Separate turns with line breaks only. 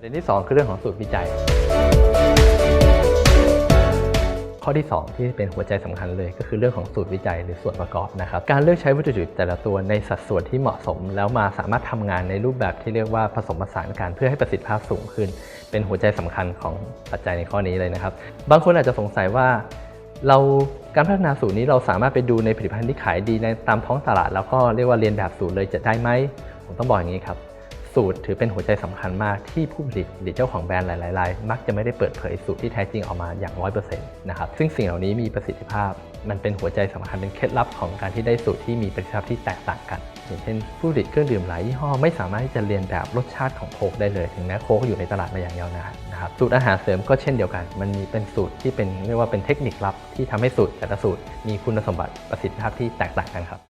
ประเด็นที่ 2 คือเรื่องของสูตรวิจัย ข้อที่ 2 ที่เป็นหัวใจสำคัญเลยก็คือเรื่องของสูตรวิจัยหรือส่วนประกอบนะครับ การเลือกใช้วัตถุดิบแต่ละตัวในสัดส่วนที่เหมาะสม แล้วมาสามารถทำงานในรูปแบบที่เรียกว่าผสมผสานกันเพื่อให้ประสิทธิภาพสูงขึ้น เป็นหัวใจสำคัญของปัจจัยในข้อนี้เลยนะครับ บางคนอาจจะสงสัยว่าเราการพัฒนาสูตรนี้เราสามารถไปดูในผลิตภัณฑ์ที่ขายดีในตามท้องตลาด แล้วก็เรียกว่าเรียนแบบสูตรเลยจะได้ไหมผมต้องบอกอย่างนี้ครับ สูตรถือเป็นหัวใจสำคัญมากที่ผู้ผลิตหรือเจ้าของแบรนด์หลายๆรายมักจะไม่ได้เปิดเผยสูตรที่แท้จริงออกมาอย่าง 100%นะครับซึ่งสิ่งเหล่านี้มีประสิทธิภาพ มันเป็นหัวใจสำคัญเป็นเคล็ดลับของการที่ได้สูตรที่มีประสิทธิภาพที่แตกต่างกัน อย่างเช่น ผู้ผลิตเครื่องดื่มหลายยี่ห้อไม่สามารถที่จะเรียนแบบรสชาติของโค้กได้เลย ถึงแม้โค้กอยู่ในตลาดมาอย่างยาวนานนะครับสูตรอาหารเสริมก็เช่นเดียวกัน มันมีเป็นสูตรที่เป็นเรียกว่าเป็นเทคนิคลับที่ทำให้สูตรแต่ละสูตรมีคุณสมบัติประสิทธิภาพที่แตกต่างกันครับ